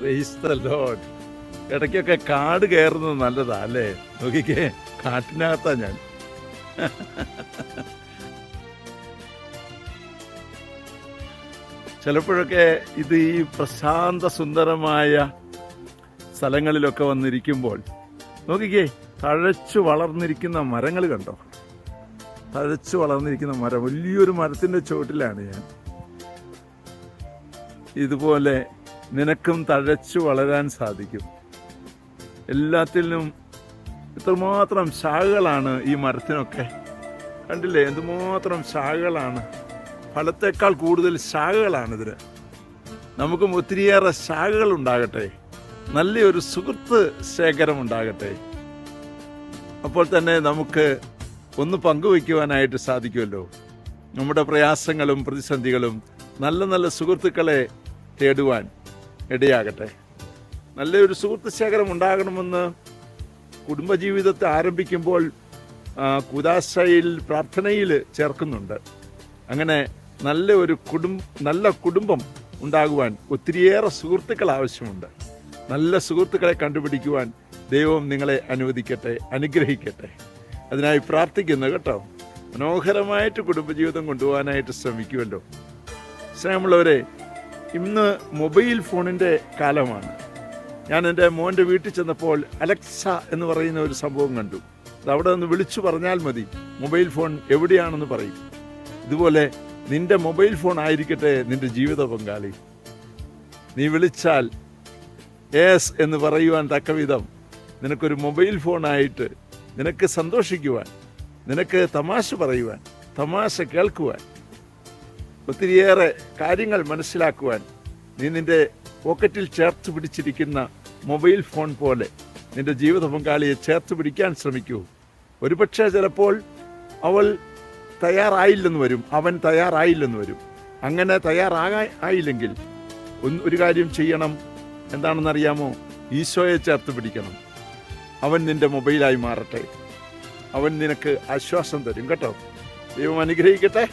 Lord. ഇടയ്ക്കൊക്കെ കാട് കയറുന്നത് നല്ലതാ അല്ലേ? നോക്കിക്കേ കാട്ടിനകത്താ ഞാൻ. ചിലപ്പോഴൊക്കെ ഇത് ഈ പ്രശാന്ത സുന്ദരമായ സ്ഥലങ്ങളിലൊക്കെ വന്നിരിക്കുമ്പോൾ നോക്കിക്കേ തഴച്ചു വളർന്നിരിക്കുന്ന മരങ്ങൾ കണ്ടോ? തഴച്ചു വളർന്നിരിക്കുന്ന മരം വലിയൊരു മരത്തിന്റെ ചുവട്ടിലാണ് ഞാൻ. ഇതുപോലെ നിനക്കും തഴച്ചു വളരാൻ സാധിക്കും. എല്ലാത്തിലും ഇത്രമാത്രം ശാഖകളാണ് ഈ മരത്തിനൊക്കെ. കണ്ടില്ലേ? എന്തുമാത്രം ശാഖകളാണ്. ഫലത്തേക്കാൾ കൂടുതൽ ശാഖകളാണ് ഇതിന് നമുക്കും ഒത്തിരിയേറെ ശാഖകൾ ഉണ്ടാകട്ടെ. നല്ലൊരു സുഹൃത്ത് ശേഖരം ഉണ്ടാകട്ടെ. അപ്പോൾ തന്നെ നമുക്ക് ഒന്ന് പങ്കുവയ്ക്കുവാനായിട്ട് സാധിക്കുമല്ലോ. നമ്മുടെ പ്രയാസങ്ങളും പ്രതിസന്ധികളും നല്ല നല്ല സുഹൃത്തുക്കളെ തേടുവാൻ. ഇടയാകട്ടെ. നല്ലൊരു സുഹൃത്ത് ശേഖരം ഉണ്ടാകണമെന്ന് കുടുംബജീവിതത്തെ ആരംഭിക്കുമ്പോൾ കുദാശയിൽ പ്രാർത്ഥനയിൽ ചേർക്കുന്നുണ്ട്. അങ്ങനെ നല്ല ഒരു കുടും നല്ല കുടുംബം ഉണ്ടാകുവാൻ ഒത്തിരിയേറെ സുഹൃത്തുക്കൾ ആവശ്യമുണ്ട്. നല്ല സുഹൃത്തുക്കളെ കണ്ടുപിടിക്കുവാൻ ദൈവം നിങ്ങളെ അനുവദിക്കട്ടെ അനുഗ്രഹിക്കട്ടെ. അതിനായി പ്രാർത്ഥിക്കുന്നു കേട്ടോ. മനോഹരമായിട്ട് കുടുംബജീവിതം കൊണ്ടുപോകാനായിട്ട് ശ്രമിക്കുമല്ലോ സ്നേഹമുള്ളവരെ ഇന്ന് മൊബൈൽ ഫോണിന്റെ കാലമാണ്. ഞാൻ എന്റെ മോന്റെ വീട്ടിൽ ചെന്നപ്പോൾ അലക്സ എന്ന് പറയുന്ന ഒരു സംഭവം കണ്ടു. അത് അവിടെ നിന്ന് വിളിച്ചു പറഞ്ഞാൽ മതി. മൊബൈൽ ഫോൺ എവിടെയാണെന്ന് പറയും. ഇതുപോലെ നിന്റെ മൊബൈൽ ഫോൺ ആയിരിക്കട്ടെ നിന്റെ ജീവിത പങ്കാളി. നീ വിളിച്ചാൽ എസ് എന്ന് പറയുവാൻ തക്കവിധം നിനക്കൊരു മൊബൈൽ ഫോണായിട്ട് നിനക്ക് സന്തോഷിക്കുവാൻ നിനക്ക് തമാശ പറയുവാൻ തമാശ കേൾക്കുവാൻ ഒത്തിരിയേറെ കാര്യങ്ങൾ മനസ്സിലാക്കുവാൻ നീ നിന്റെ പോക്കറ്റിൽ ചേർത്ത് പിടിച്ചിരിക്കുന്ന മൊബൈൽ ഫോൺ പോലെ നിന്റെ ജീവിത പങ്കാളിയെ ചേർത്ത് പിടിക്കാൻ ശ്രമിക്കൂ. ഒരുപക്ഷെ ചിലപ്പോൾ അവൾ തയ്യാറായില്ലെന്ന് വരും. അവൻ തയ്യാറായില്ലെന്ന് വരും. അങ്ങനെ തയ്യാറാകാ ആയില്ലെങ്കിൽ ഒരു കാര്യം ചെയ്യണം. എന്താണെന്നറിയാമോ? ഈശോയെ ചേർത്ത് പിടിക്കണം. അവൻ നിന്റെ മൊബൈലായി മാറട്ടെ. അവൻ നിനക്ക് ആശ്വാസം തരും. കേട്ടോ? ദൈവം അനുഗ്രഹിക്കട്ടെ.